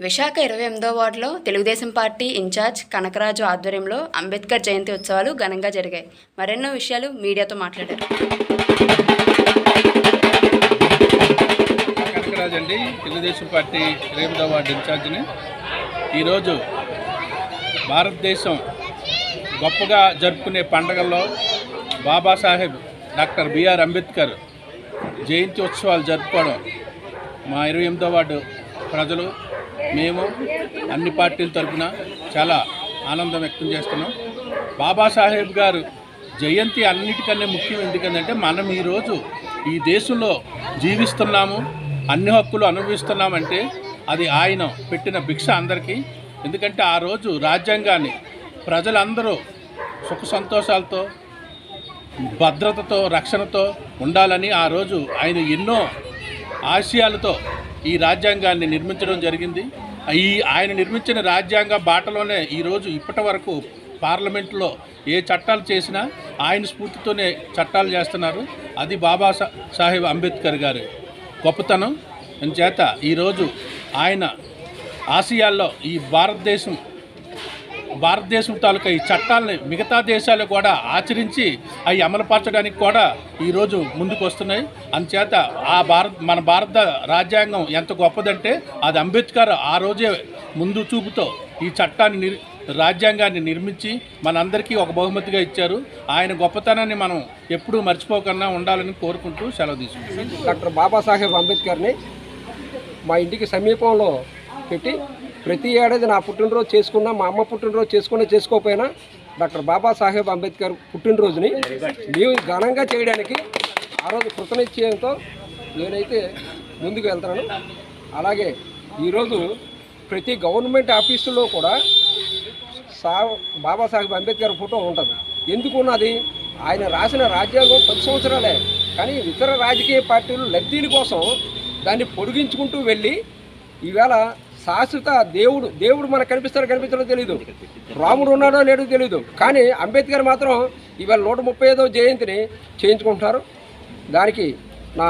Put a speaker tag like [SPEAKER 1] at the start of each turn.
[SPEAKER 1] విశాఖ ఇరవై ఎనిమిదో వార్డులో తెలుగుదేశం పార్టీ ఇన్ఛార్జ్ కనకరాజు ఆధ్వర్యంలో అంబేద్కర్ జయంతి ఉత్సవాలు ఘనంగా జరిగాయి. మరెన్నో విషయాలు మీడియాతో మాట్లాడారు.
[SPEAKER 2] అండి తెలుగుదేశం పార్టీ ఎనిమిదో వార్డు ఇన్ఛార్జిని. ఈరోజు భారతదేశం గొప్పగా జరుపుకునే పండగల్లో Babasaheb doctor B R Ambedkar Jayanti ఉత్సవాలు జరుపుకోవడం మా ఇరవై ఎనిమిదో వార్డు ప్రజలు మేము అన్ని పార్టీల తరఫున చాలా ఆనందం వ్యక్తం చేస్తున్నాం. బాబాసాహెబ్ గారు జయంతి అన్నిటికన్నా ముఖ్యం ఎందుకంటే మనం ఈరోజు ఈ దేశంలో జీవిస్తున్నాము అన్ని హక్కులు అనుభవిస్తున్నామంటే అది ఆయన పెట్టిన భిక్ష అందరికీ. ఎందుకంటే ఆ రోజు రాజ్యాంగాన్ని ప్రజలందరూ సుఖ సంతోషాలతో భద్రతతో రక్షణతో ఉండాలని ఆ రోజు ఆయన ఎన్నో ఆశయాలతో ఈ రాజ్యాంగాన్ని నిర్మించడం జరిగింది. ఈ ఆయన నిర్మించిన రాజ్యాంగ బాటలోనే ఈరోజు ఇప్పటి వరకు పార్లమెంట్లో ఏ చట్టాలు చేసినా ఆయన స్ఫూర్తితోనే చట్టాలు చేస్తున్నారు. అది బాబా సాహెబ్ అంబేద్కర్ గారి గొప్పతనం. చేత ఈరోజు ఆయన ఆసియాల్లో ఈ భారతదేశం భారతదేశం తాలూకా ఈ చట్టాలని మిగతా దేశాలు కూడా ఆచరించి అవి అమలుపరచడానికి కూడా ఈరోజు ముందుకు వస్తున్నాయి. అందుచేత ఆ భారత్ మన భారత రాజ్యాంగం ఎంత గొప్పదంటే అది అంబేద్కర్ ఆ రోజే ముందు చూపుతో ఈ చట్టాన్ని నిర్ రాజ్యాంగాన్ని నిర్మించి మనందరికీ ఒక బహుమతిగా ఇచ్చారు. ఆయన గొప్పతనాన్ని మనం ఎప్పుడూ మర్చిపోకుండా ఉండాలని కోరుకుంటూ సెలవు తీసుకుంటాం
[SPEAKER 3] డాక్టర్ బాబాసాహెబ్ అంబేద్కర్ని మా ఇంటికి సమీపంలో పెట్టి ప్రతి ఏడాది నా పుట్టినరోజు చేసుకున్నా మా అమ్మ పుట్టినరోజు చేసుకున్నా చేసుకోకపోయినా డాక్టర్ బాబాసాహెబ్ అంబేద్కర్ పుట్టినరోజుని మేము ఘనంగా చేయడానికి ఆ రోజు కృతనిశ్చయంతో నేనైతే ముందుకు వెళ్తున్నాను. అలాగే ఈరోజు ప్రతి గవర్నమెంట్ ఆఫీసులో కూడా సా బాబాసాహెబ్ అంబేద్కర్ ఫోటో ఉంటుంది. ఎందుకు ఉన్నది ఆయన రాసిన రాజ్యాంగం పది సంవత్సరాలే. కానీ ఇతర రాజకీయ పార్టీలు లబ్ధీల కోసం దాన్ని పొడిగించుకుంటూ వెళ్ళి ఈవేళ శాశ్వత దేవుడు దేవుడు మనకు కనిపిస్తారో కనిపించడో తెలియదు రాముడు ఉన్నాడో లేడో తెలియదు కానీ అంబేద్కర్ మాత్రం ఇవాళ నూట ముప్పై ఐదో జయంతిని చేయించుకుంటున్నారు. దానికి నా